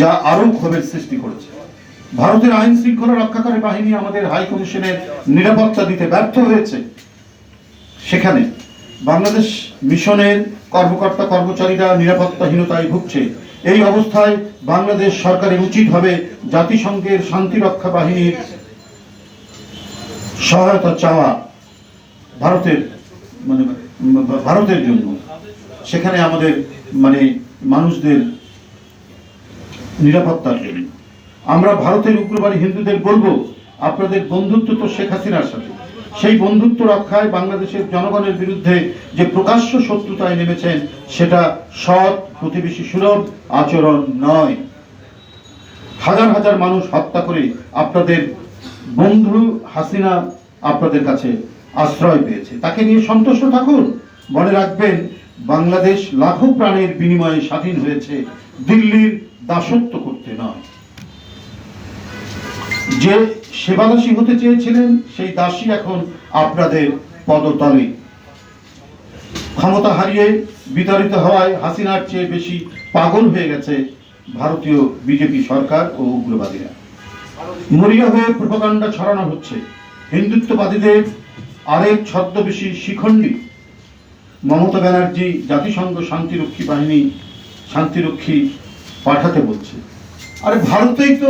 যা আরও ক্ষোভের সৃষ্টি করেছে। ভারতের আইন শৃঙ্খলা রক্ষাকারী বাহিনী আমাদের হাই কমিশনের নিরাপত্তা দিতে ব্যর্থ হয়েছে। সেখানে বাংলাদেশ মিশনের কর্মকর্তা কর্মচারীরা নিরাপত্তাহীনতায় ভুগছে। এই অবস্থায় বাংলাদেশ সরকারের উচিত হবে জাতিসংঘের শান্তিরক্ষা বাহিনীর সহায়তা চাওয়া ভারতের মানে ভারতের জন্য। সেখানে আমাদের মানে মানুষদের নিরাপত্তার জন্য আমরা ভারতের উগ্রবাদী হিন্দুদের বলব, আপনাদের বন্ধুত্ব তো শেখ হাসিনার সাথে। সেই বন্ধুত্ব রক্ষায় বাংলাদেশের জনগণের বিরুদ্ধে যে প্রকাশ্য শত্রুতায় নেমেছেন, সেটা সৎ, প্রতিবেশী সুলভ আচরণ নয়। হাজার হাজার মানুষ হত্যা করে আপনাদের বন্ধু হাসিনা আপনাদের কাছে আশ্রয় পেয়েছে। তাকে নিয়ে সন্তুষ্ট থাকুন। মনে রাখবেন, বাংলাদেশ লাখো প্রাণের বিনিময়ে স্বাধীন হয়েছে দিল্লির দাসত্ব করতে নয়। যে সেবাদাসী হতে চেয়েছিলেন, সেই দাসী এখন আপনাদের পদতলে। ক্ষমতা হারিয়ে বিতাড়িত হওয়ায় হাসিনার চেয়ে বেশি পাগল হয়ে গেছে ভারতীয় বিজেপি সরকার ও উগ্রবাদীরা। মরিয়া হয়ে প্রোপাগান্ডা ছড়ানো হচ্ছে। হিন্দুত্ববাদীদের আরেক ছদ্মবেশী শিখণ্ডী। মমতা ব্যানার্জি জাতিসংঘ শান্তিরক্ষী বাহিনী শান্তিরক্ষী পাঠাতে বলছে। আরে ভারতেই তো